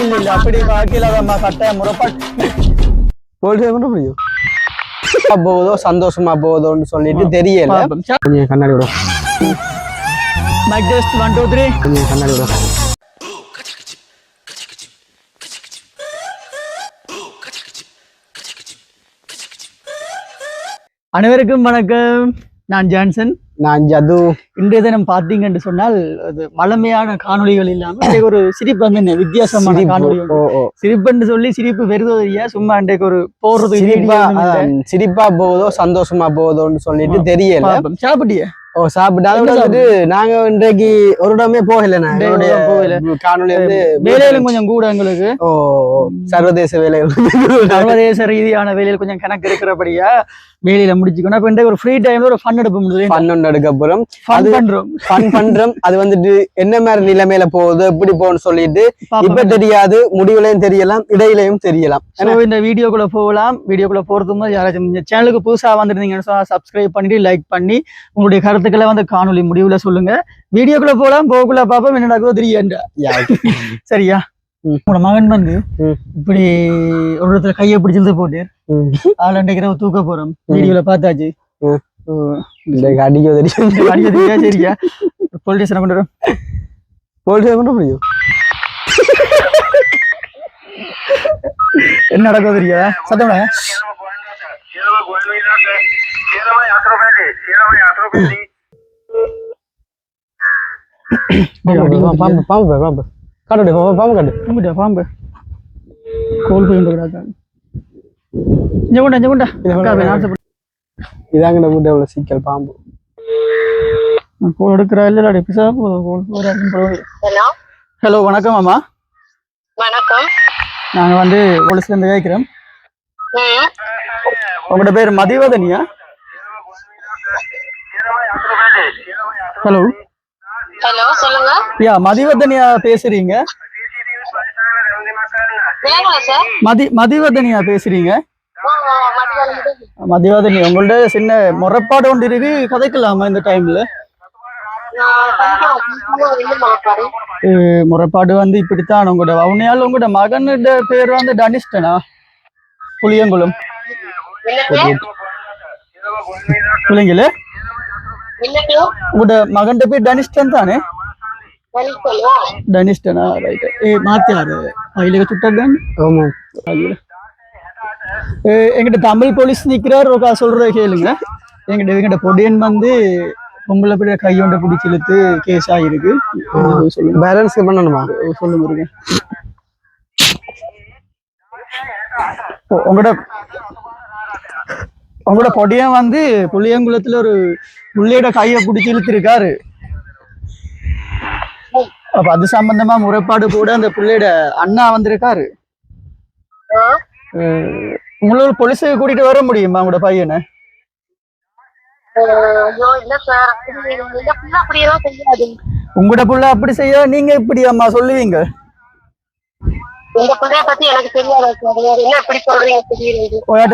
இல்ல இல்ல அப்படி பாக்கலாதம்மா கட்டாய முறைப்பாடு. போல்டு பண்ண முடியும் போகுதோ சந்தோஷமா போகுதோன்னு சொல்லிட்டு தெரியல. கொஞ்சம் கண்ணாடி விடும் mic test one two three கொஞ்சம் கண்ணாடி விடும் அனைவருக்கும் வணக்கம். நான் ஜான்சன். நான் ஜது. இன்றைய தினம் பார்த்தீங்கன்னு சொன்னால் அது வளமையான காணொளிகள் இல்லாம இன்றைக்கு ஒரு சிரிப்பு வந்து வித்தியாசமான ஓ சிரிப்புன்னு சொல்லி சிரிப்பு வருதோதியா சும்மா இன்றைக்கு ஒரு போறது சிரிப்பா சிரிப்பா போகுதோ சந்தோஷமா போகுதோன்னு சொல்லிட்டு தெரியல. சாப்பிட்டிய? ஓ சாப்பிட்டு அதை விட வந்துட்டு நாங்க இன்றைக்கு ஒரு இடமே போகல போகல. காணொலி வந்து வேலையிலும் கொஞ்சம் கூட எங்களுக்கு. ஓ சர்வதேச வேலைகள் சர்வதேச ரீதியான வேலையில் கொஞ்சம் கணக்கு இருக்கிறபடியா வேலையில முடிச்சுக்கணும். அப்ப இன்றைக்கு ஒரு ஃப்ரீ டைம்ல ஒரு ஃபன் எடுப்ப முடியுது பன்னெண்டு அப்புறம் ஃபன் அது- பண்றோம். ஃபன் பண்றோம். அது வந்துட்டு என்ன மாதிரி நிலைமையில போகுது எப்படி போகும்னு சொல்லிட்டு இப்ப. தெரியாது முடிவுலையும் தெரியலாம் இடையிலையும் தெரியலாம். இந்த வீடியோக்குள்ள போகலாம். வீடியோக்குள்ள போறதுக்கு முன்னாடி யாராச்சும் சேனலுக்கு புதுசா வந்திருந்தீங்கன்னு சொன்னா சப்ஸ்கிரைப் பண்ணிட்டு லைக் பண்ணி உங்களுடைய கருத்துக்களை வந்து காணொளி முடிவுல சொல்லுங்க. வீடியோக்குள்ள போகலாம் போகக்குள்ள பாப்போம் என்ன நடக்குதோ தெரியன்ற சரியா. உங்களோட மகன் வந்து. இப்படி ஒரு இடத்துல கையை பிடிச்சிருந்து போட்டு. ஆள் இரவு தூக்க போறோம். வீடியோல பார்த்தாச்சு. இந்த அடிக்க தெரியும் அடிக்கிறதுக்கா சரியா? போலீஸ் ஸ்டேஷனை கொண்டு வரோம்? போல்டு பண்ண முடியும் என்ன நடக்குதோ தெரியா சத்தம் பாம்பு பாம்பு பாம்பு காட்டு பாம்பு பாம்பு காட்டு பாம்புடா பாம்பு கோல் போயிட்டு கிடக்காங்க இங்க கொண்டா இங்க கொண்டா அக்கா போய் நான் சாப்பிடு. இதாங்க நம்ம பாம்பு கோல் எடுக்கிறா இல்ல பிசா கோல் போறாங்க ஹலோ ஹலோ வணக்கம் அம்மா. வணக்கம். நாங்க வந்து போலீஸ்ல இருந்து கேட்கிறோம் உங்களோட பேர் மதிவதனியா? ஹலோ ஹலோ சொல்லுங்க. யா மதிவதனியா பேசுறீங்க? மதி மதிவதனியா பேசுறீங்க? மதிவதனி உங்கள்ட்ட சின்ன முறைப்பாடு ஒன்று இருக்கு. கதைக்கலாமா இந்த டைம்ல முறைப்பாடு வந்து இப்படித்தான். உங்களோட அவனையால் உங்களோட மகனோட பேர் வந்து டனிஸ்டனா புளியங்குளம். இல்லைங்க மகன்ட பேர் டனிஸ்டன் தானே? வலிக்கலோ டனிஸ்டனா ரைட் ஏ மாத்தியாரு? அதில் சுட்டான் ஆமா. எங்கிட்ட தமிழ் போலீஸ் நிக்கிறார் ஒரு சொல்ற கேளுங்க. எங்கிட்ட எங்கிட்ட பொடியன் வந்து பொம்பளை பிள்ளை கையொண்ட பிடிச்சி இழுத்து கேஸ் ஆகிருக்கு சொல்லுங்க. பேலன்ஸ் பண்ணணுமா? சொல்லுங்க இருங்க உங்களோட உங்களோட பொடியன் வந்து புளியங்குளத்துல ஒரு புள்ளையோட கையை பிடிச்சி இழுத்திருக்காரு. அப்ப அது சம்பந்தமா முறைப்பாடு கூட அந்த புள்ளையோட அண்ணா வந்திருக்காரு. உங்களோட போலீஸுக்கு கூட்டிட்டு வர முடியுமா உங்களோட பையனை? உங்களோட புள்ள அப்படி செய்ய நீங்க இப்படி அம்மா சொல்லுவீங்க?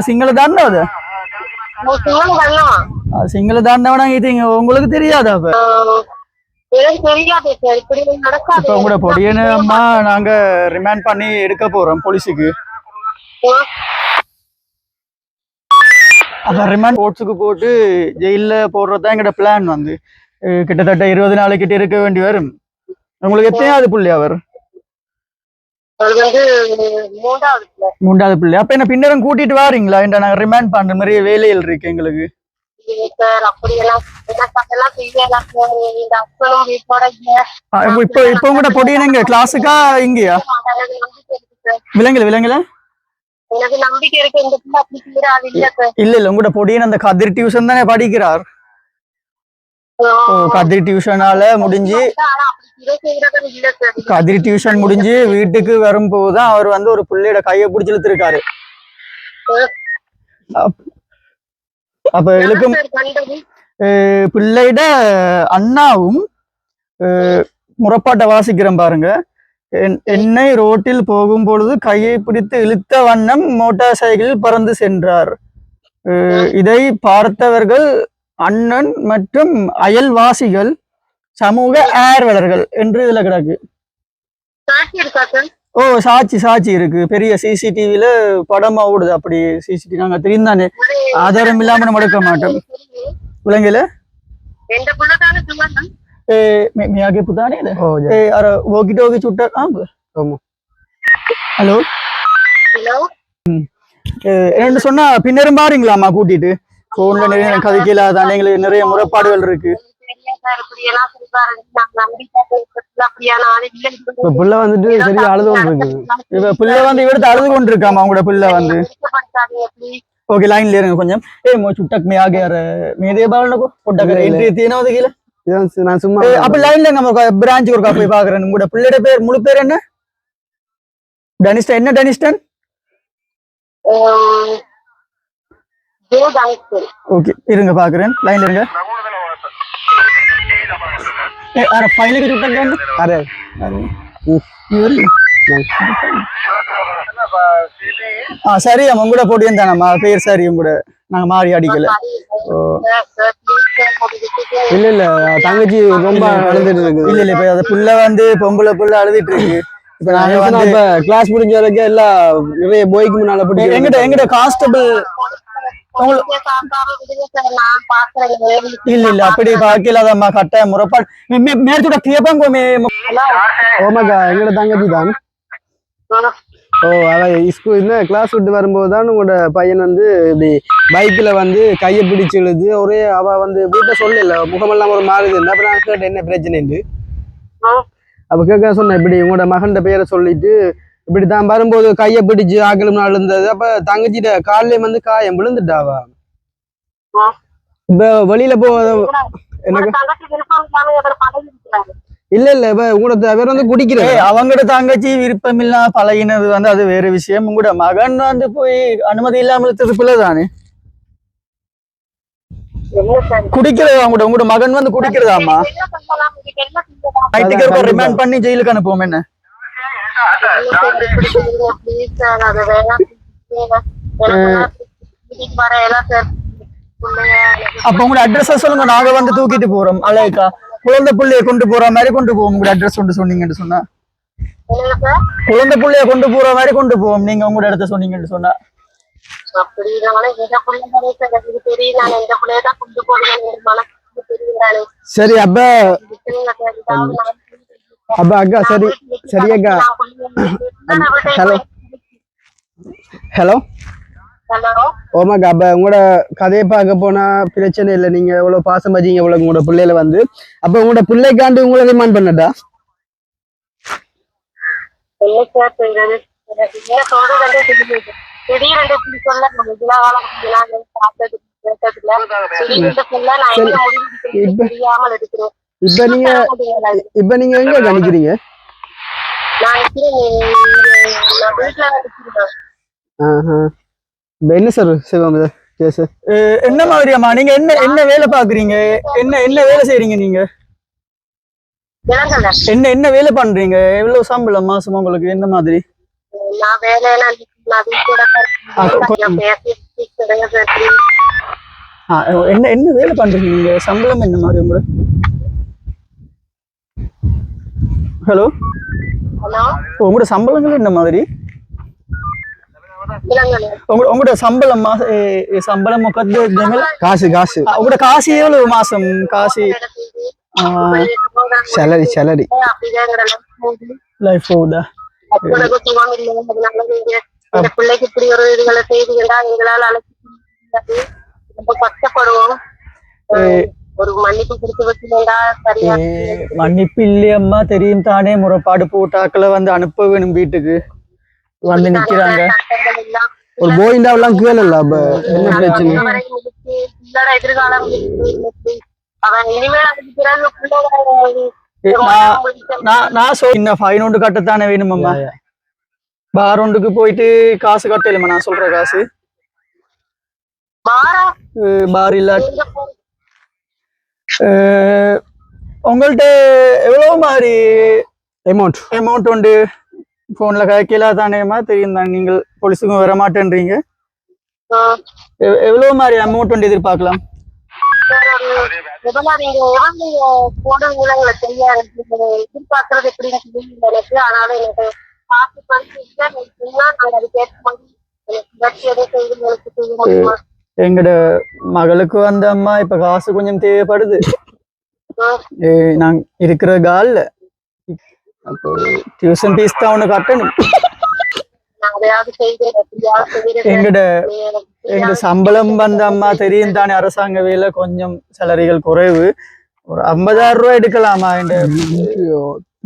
சிங்கள தானே அது? சிங்கள தாண்டவனா இது உங்களுக்கு தெரியாதா இப்ப உங்களோட பொடியனு அம்மா நாங்க ரிமாண்ட் பண்ணி எடுக்க போறோம் போலீஸுக்கு. அப்ப ரிமாண்ட் கோர்ட்ஸுக்கு போட்டு ஜெயில போடுறதுதான் எங்கட பிளான் வந்து. கிட்டத்தட்ட இருபது நாள் கிட்ட இருக்க வேண்டி வரும். உங்களுக்கு எத்தனையாவது புள்ளி அவர்? மூன்றாவது பிள்ளை. அப்ப என்ன பின்னரும் கூட்டிட்டு வாரீங்களா? இந்த நாங்க ரிமாண்ட் பண்ற மாதிரி வேலைகள் இருக்கு எங்களுக்கு. சார் அப்படியெல்லாம் இப்ப- இப்போ இப்போ உங்களோட கிளாஸுக்கா இங்கயா விலங்குல விலங்குல இல்ல இல்ல இல்ல பொடியன் அந்த கதிர் டியூஷன் தானே படிக்கிறார் ஓ கதிர் டியூஷனால முடிஞ்சு கதிர் டியூஷன் முடிஞ்சு வீட்டுக்கு வரும்போது அவர் வந்து ஒரு பிள்ளையோட கையை பிடிச்சி அப்ப அஹ் பிள்ளையிட அண்ணாவும் முறப்பாட்டை வாசிக்கிறேன் பாருங்க. என்- என்னை ரோட்டில் போகும் பொழுது கையை பிடித்து இழுத்த வண்ணம் மோட்டார் சைக்கிளில் பறந்து சென்றார். இதை பார்த்தவர்கள் அண்ணன் மற்றும் அயல்வாசிகள் சமூக ஆர்வலர்கள் என்று இதுல கிடக்கு. ஓ சாட்சி சாட்சி இருக்கு. பெரிய சிசிடிவில படமா ஓடுது அப்படி. சிசிடிவி நாங்க தெரியும் தானே. ஆதாரம் இல்லாம நம்ம எடுக்க மாட்டோம். விலங்குல? மியாகே புதானே அர ஓகிட்டோகி சுட்டர் ஆம். ஹலோ? என்ன சொன்னா பின்னரும் பாருங்களாமா கூட்டிட்டு. போன்ல நிறைய கதைக்கல அதான் எங்களுக்கு நிறைய முறைப்பாடுகள் இருக்கு. பிள்ளை வந்துட்டு அழுது கொண்டு பிள்ளை வந்து இவடுத்து அழுது கொண்டு இருக்காமா அவங்களோட பிள்ளை ஓகே லைன்ல இருங்க கொஞ்சம். சுட்டக் மே மேதே பாலனக்கு பொட்டக்கர இன்றைய நான் சும்மா அப்ப லைன்ல நம்ம பிரான்ச் ஒருக்கா பாக்குறேன். உங்களோட பிள்ளையோட பேர் முழு பேர் என்ன? டனிஸ்டன். என்ன டனிஸ்டன்? ஓகே இருங்க பாக்குறேன். லைன்ல இருங்க. আরে ফাইলে কিছু টাকা দেন। আরে। আরে। ಇವ್ರಿ ஆ சரி அவங்க கூட போட்டு இருந்தானம்மா பேர் சரி இவங்க கூட நாங்கள் மாறி அடிக்கல இல்லை இல்லை தங்கச்சி ரொம்ப அழுதுட்டு இருக்கு இல்லை இல்லை இப்போ அது புள்ள வந்து பொம்பளை புள்ள அழுதுட்டு இருக்கு இப்போ நாங்கள் வந்து இப்போ கிளாஸ் முடிஞ்ச வரைக்கும் எல்லாம் நிறைய போய்க்கு முன்னால போட்டு எங்கிட்ட எங்கிட்ட காஸ்டபிள் இல்ல இல்ல. அப்படி பாக்கலாதம்மா கட்ட முறைப்பாடு. மேற்கூட கேப்பாங்க மே ஓமாக்கா எங்கட தங்கச்சி தான். ஓ ஸ்கூல் இந்த கிளாஸ் விட்டு வரும்போது தான் உங்களோட பையன் வந்து இப்படி பைக்ல வந்து கையை பிடிச்சு இழுது ஒரே அவ வந்து வீட்டை சொல்லல. முகமெல்லாம் ஒரு மாறுது அப்புறம் நான் கேட்டேன் என்ன பிரச்சனைன்னு. அப்ப கேட்க சொன்னேன் இப்படி உங்களோட மகன்ட பேரை சொல்லிட்டு இப்படி தான் வரும்போது கையை பிடிச்சு ஆக்கலும் இருந்தது அப்ப தங்கச்சிட்ட காலையில வந்து காயம் விழுந்துட்டாவா இப்ப வெளியில போ எனக்கு இல்ல இல்ல இப்ப உங்களோட பேர் வந்து குடிக்கிறது அவங்கட தங்கச்சி விருப்பம் இல்லாம பழகினது வந்து அது வேற விஷயம் உங்களோட மகன் வந்து போய் அனுமதி இல்லாம இழுத்தது பிள்ளை தானே குடிக்கிறது அவங்களோட உங்களோட மகன் வந்து கண்டிப்பா. ரிமாண்ட் பண்ணி ஜெயிலுக்கு அனுப்புவோம் என்ன ப்ளீஸ் சார் அது வேணாம் சார் அப்ப உங்களோட அட்ரஸ் சொல்லுங்க. நாங்க வந்து தூக்கிட்டு போறோம். அலைக்கா குழந்தை புள்ளைய கொண்டு போற மாதிரி கொண்டு போவோம். உங்களோட அட்ரஸ் கொண்டு சொன்னீங்கன்னு சொன்னா. குழந்தை புள்ளைய கொண்டு போற மாதிரி கொண்டு போவோம். நீங்க உங்களோட இடத்த சொன்னீங்கன்னு சொன்னா. கொண்டு சரி அப்ப அப்ப அக்கா சரி. சரி அக்கா ஹலோ. ஹலோ. ஹலோ. ஓமாக்கா அப்ப உங்களோட கதையை பார்க்க போனா பிரச்சனை இல்லை. நீங்க எவ்வளவு பாசம் வச்சீங்க எவ்வளவு உங்களோட பிள்ளையில வந்து. அப்ப உங்களோட பிள்ளைக்காண்டு உங்களை ரிமாண்ட் பண்ணட்டா? இப்ப நீங்க இப்ப நீங்க எங்க கணிக்கிறீங்க? என்ன சார் சிவம் இது கேஸ்? என்ன மாதிரியாம்மா? நீங்க என்ன என்ன வேலை பாக்குறீங்க என்ன என்ன வேலை செய்றீங்க நீங்க? என்ன என்ன வேலை பண்றீங்க? எவ்வளவு சம்பளம் மாசம் உங்களுக்கு? என்ன மாதிரி? என்ன என்ன வேலை பண்றீங்க நீங்க? சம்பளம் என்ன மாதிரி உங்களுக்கு? ஹலோ? உங்களோட சம்பளங்கள் என்ன மாதிரி? உங்களோட சம்பளம் சம்பளம் காசு காசு. உங்களோட காசு எவ்வளவு மாசம்? காசு? சேலரி சேலரி லைஃப் போகுதா. இந்த பிள்ளைக்கு இப்படி ஒரு இதுகளை செய்தீங்கன்னா எங்களால் அழைச்சி. ரொம்ப கஷ்டப்படுவோம். ஒரு மன்னிப்பு கொடுத்து மன்னிப்பு இல்லையம்மா தெரியும் தானே. முறைப்பாடு போட்டாக்களை வந்து அனுப்ப வேணும் வீட்டுக்கு. வந்து நிக்கிறாங்க. ஒரு போயிண்டாவெல்லாம் கேளல அப்ப என்ன பிரச்சனை? ஒன்று கட்டத்தானே வேணுமம்மா? பார் ஒன்றுக்கு போயிட்டு காசு கட்டலுமா நான் சொல்ற காசு. பார் இல்ல உங்கள்ட்ட எவ்வளவு மாதிரி அமௌண்ட் அமௌண்ட் உண்டு? போன்ல கதைக்கலா தானேம்மா தெரியும் தான் நீங்கள் போலீஸுக்கும் வர மாட்டேன்றீங்க எவ்வளவு மாதிரி அமௌண்ட் உண்டு எதிர்பார்க்கலாம்? எதிர்பார்க்கறது எப்படின்னு எனக்கு ஆனாலும் எனக்கு பார்த்து பார்த்து இல்லை, நீங்க சொன்னா நாங்க அதுக்கேற்ற மாதிரி எங்கட மகளுக்கு வந்த அம்மா இப்ப காசு கொஞ்சம் தேவைப்படுது. நான் இருக்கிற கால்ல. அப்போ டியூஷன் ஃபீஸ் தான் ஒண்ணு கட்டணும். எங்கட எங்க சம்பளம் வந்த அம்மா தெரியும் தானே அரசாங்க வேலை கொஞ்சம் சேலரிகள் குறைவு. ஒரு ஐம்பதாயிரம் ரூபாய் எடுக்கலாமா இந்த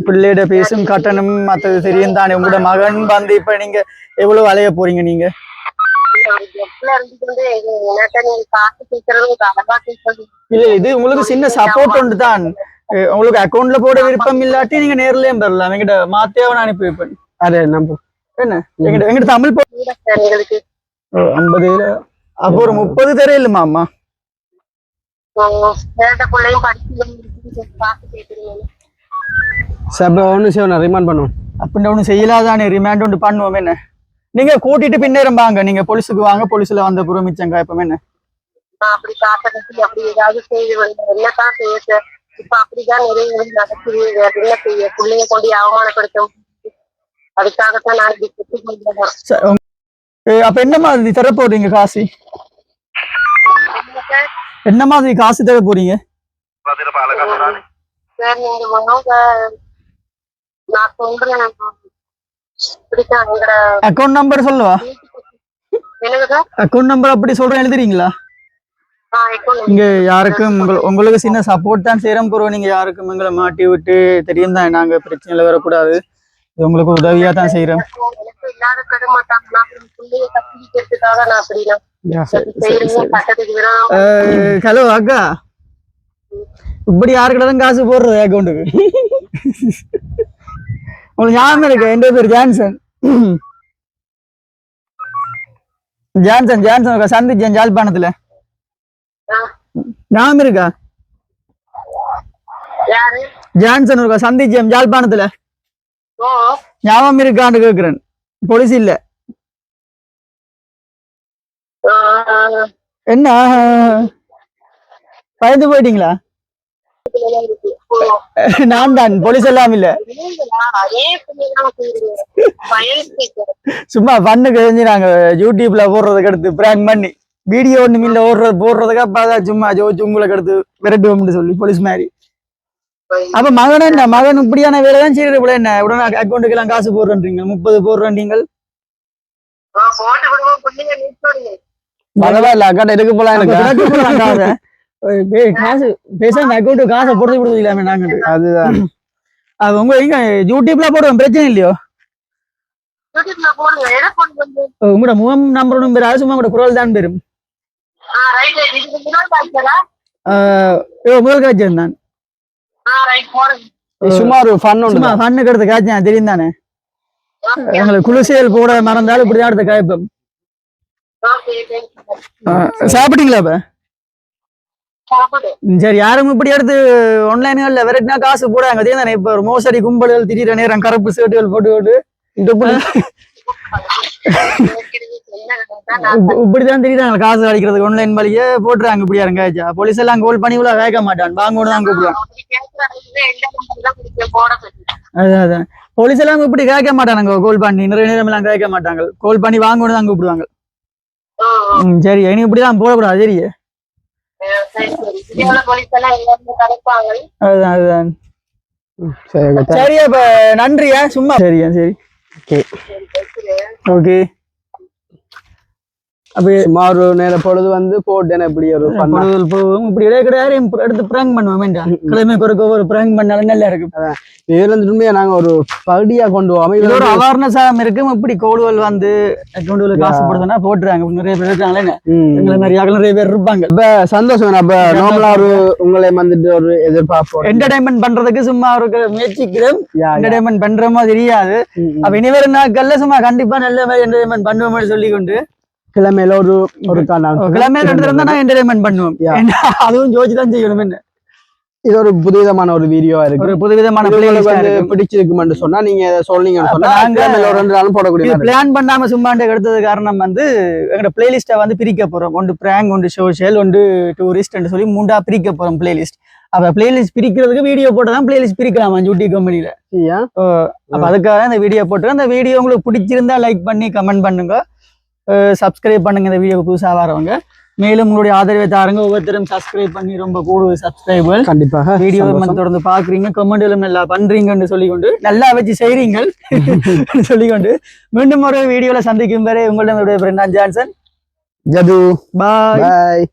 பிள்ளையோட பேசும் கட்டணம் மற்றது தெரியும் தானே. உங்களோட மகன் வந்து இப்ப நீங்க எவ்வளவு அலைய போறீங்க நீங்க? இல்ல இது உங்களுக்கு சின்ன சப்போர்ட் ஒன்று தான் உங்களுக்கு அக்கௌண்ட்ல போட விருப்பம் இல்லாட்டி நீங்க நேர்லயும் பெறலாம். எங்கிட்ட மாத்தியாவை நான் அனுப்பி வைப்பேன். அரே நம்ம என்ன? எங்கிட்ட எங்கிட்ட தமிழ் போ ஐம்பது அப்போ ஒரு முப்பது அம்மா. படிச்சு காசு கேட்குறீங்க சப்ப ஒன்று செய்வோம் ரிமாண்ட் பண்ணுவோம். அப்படின்னு ஒன்றும் செய்யலாதானே? ரிமாண்ட் ஒன்று பண்ணுவோம் என்ன? நீங்க கூட்டிட்டு பின்னேறம் வாங்க. நீங்க போலீஸுக்கு வாங்க. போலீஸ்ல வந்த புறம் மிச்சம் காய்ப்போம் என்ன? நான் அப்படி கட்டி அப்படி ஏதாவது செய்து என்னதான் செய்ய இப்ப அப்படிதான் நிறைய நடக்குது. என்ன செய்ய? பிள்ளைய கொண்டு அவமானப்படுத்த முடியுது. அதுக்காகத்தான் நான் இப்படி அப்ப என்ன மாதிரி தர போறீங்க காசு? என்ன மாதிரி காசு தர போறீங்க? நான் சொல்றேன். அக்கௌண்ட் நம்பர் சொல்லவா. அக்கௌண்ட் நம்பர் அப்படி சொல்றேன் எழுதுறீங்களா? இங்க யாருக்கும் உங்க- உங்களுக்கு சின்ன சப்போர்ட் தான் செய்யறோம் போறோம் நீங்க யாருக்கும் எங்களை மாட்டி விட்டு தெரியும் தான் நாங்க பிரச்சனையில வரக்கூடாது. இது உங்களுக்கு உதவியா தான் செய்யறோம் ஹலோ அக்கா. இப்படி யாருக்கிட்ட தான் காசு போடுறது அக்கௌண்ட்டுக்கு உங்களுக்கு ஞாபகம் இருக்கு? என் பேர் ஜான்சன். ஜான்சன் ஜான்சன் அக்கா சந்திச்சேன் ஜாழ்ப்பாணத்துல. ஞாபகம் இருக்கா? ஜான்சன் இருக்கா சந்திச்சேன் ஜாழ்ப்பாணத்துல. ஞாபகம் இருக்கான்னு கேக்குறேன். போலீஸ் இல்ல. என்ன? பயந்து போயிட்டீங்களா? இருக்கு. நான் தான் போலீஸ் எல்லாம் இல்ல. சும்மா பண்ணு கழிஞ்சு நாங்க யூடியூப்ல போடுறதுக்கு அடுத்து பிராங்க் பண்ணி வீடியோ ஒண்ணு மீன்ல ஓடுறது போடுறதுக்கு அதான் சும்மா ஜோச்சு உங்களுக்கு அடுத்து விரட்டுவோம்னு சொல்லி போலீஸ் மாதிரி. அப்ப மகன் என்ன? மகன் இப்படியான வேலை தான் செய்யறது போல என்ன? உடனே அக்கௌண்ட்டுக்கு எல்லாம் காசு போடுறீங்க முப்பது போடுறீங்க. பரவாயில்ல அக்காட்ட எடுக்க போலாம் எனக்கு. காசு பேசாம அக்கௌண்ட் காசை போடுறது கொடுத்து இல்லாம நாங்க அதுதான். அது உங்க எங்க யூடியூப்ல போடுவோம் பிரச்சனை இல்லையோ? போட்டு? உங்களோட முகம் நம்பர் ஒன்றும் பேர் சும்மா உங்களோட குரல் தான் பெரும்? முதல் காய்ச்சல் தான். சும்மா ஒரு ஃபன் சும்மா ஃபண்ணுக்கு எடுத்து காய்ச்சேன் தெரியும் தானே? எங்களுக்கு குளிசையல் போட மறந்தாலும் இப்படிதான் எடுத்து காய்ப்போம். சாப்பிட்டீங்களா இப்ப? சரி யாரும் இப்படி எடுத்து ஆன்லைன்கள்ல விரட்டினா காசு போடாங்க. அதே தானே இப்ப மோசடி கும்பல்கள் திடீர் நேரம் கருப்பு சேட்டுகள் போட்டு போட்டு இப்படிதான் தெரியுறாங்க. காசு அடிக்கிறதுக்கு ஆன்லைன் வழியே போட்டுறாங்க இப்படி காய்ச்சா. போலீஸ் எல்லாம் கோல் பண்ணி உள்ள கேட்க மாட்டான். வாங்கணும் தான் கூப்பிடுவான். அதான் அதான் போலீஸ் எல்லாம் இப்படி கேட்க மாட்டானுங்க. கோல் பண்ணி நிறைய நேரம் எல்லாம் கேட்க மாட்டாங்க. கோல் பண்ணி வாங்கணும் தான் கூப்பிடுவாங்க. ம், சரி இனி இப்படிதான் போடக்கூடாது சரி. சரி, அப்ப நன்றியா? சும்மா சரியா சரி. ஓகே ஓகே அப்ப சும்மா ஒரு நேரம் பொழுது வந்து போட்டேன் இப்படி ஒரு பொழுதுகள் போவோம் இப்படி இடையே கிடையாது எடுத்து பிராங்க் பண்ணுவோம் கிழமை குறைக்க ஒரு பிராங்க் பண்ணாலும் நல்லா இருக்கும். இதுல இருந்து உண்மையா நாங்க ஒரு பகுதியா கொண்டு போவோம் இது ஒரு அமைதியா அவேர்னஸ் இருக்கும். இப்படி கோடுகள் வந்து அக்கௌண்ட்ல காசு போடுறதுனா போட்டுறாங்க. நிறைய பேர் இருக்காங்களே. எங்களை மாதிரி நிறைய பேர் இருப்பாங்க. இப்ப சந்தோஷம் அப்ப நார்மலா ஒரு உங்களை வந்துட்டு ஒரு எதிர்பார்ப்போம் என்டர்டைன்மெண்ட் பண்றதுக்கு சும்மா ஒரு முயற்சிக்கிறோம். என்டர்டைன்மெண்ட் பண்ற மாதிரி தெரியாது. அப்ப இனி வரும் நாட்கள்ல சும்மா கண்டிப்பா நல்ல மாதிரி என்டர்டைன்மெண்ட் பண்ணுவோம் மாதிரி சொல்லி கொண்டு கிழமையில ஒரு ஒரு கால் நாள் கிழமை ரெண்டு தரம் தான் என்டர்டைன்மெண்ட் பண்ணுவோம். அதுவும் ஜோதிச்சு தான் செய்யணும் என்ன? இது ஒரு புதுவிதமான ஒரு வீடியோவா இருக்கு. ஒரு புதுவிதமான பிளேலிஸ்ட் வந்து பிடிச்சிருக்குமென்று சொன்னா நீங்க சொன்னீங்கன்னு சொன்னா ஒரு ரெண்டு நாளும் போடக்கூடிய பிளான் பண்ணாம சும்மாண்டு எடுத்தது காரணம் வந்து எங்களோட பிளேலிஸ்ட்டை வந்து பிரிக்க போறோம். ஒன்று பிராங்க் ஒன்று சோஷியல் ஒன்று டூரிஸ்ட் சொல்லி மூண்டா பிரிக்க போறோம் பிளேலிஸ்ட் அப்ப பிளேலிஸ்ட் பிரிக்கிறதுக்கு வீடியோ போட்டு தான் பிளேலிஸ்ட் பிரிக்கலாம் ஜூட்டி கம்பெனில சரியா? அப்ப அதுக்காக இந்த வீடியோ போட்டு அந்த வீடியோ உங்களுக்கு பிடிச்சிருந்தா லைக் பண்ணி கமெண்ட் பண்ணுங்க. சப்ஸ்கிரைப் பண்ணுங்க இந்த வீடியோ புதுசா வரவங்க மேலும் உங்களுடைய ஆதரவை தாருங்க. ஒவ்வொருத்தரும் சப்ஸ்கிரைப் பண்ணி ரொம்ப கூடுதல் சப்ஸ்கிரைபர் கண்டிப்பாக. வீடியோ. தொடர்ந்து பாக்குறீங்க கமெண்ட்களும் நல்லா பண்றீங்கன்னு சொல்லிக்கொண்டு நல்லா வச்சு செய்றீங்கள். சொல்லிக்கொண்டு மீண்டும் ஒரு வீடியோல சந்திக்கும் வரை உங்களிடம் விடைபெறுகிறேன். நான் ஜான்சன். ஜது. பாய் பாய்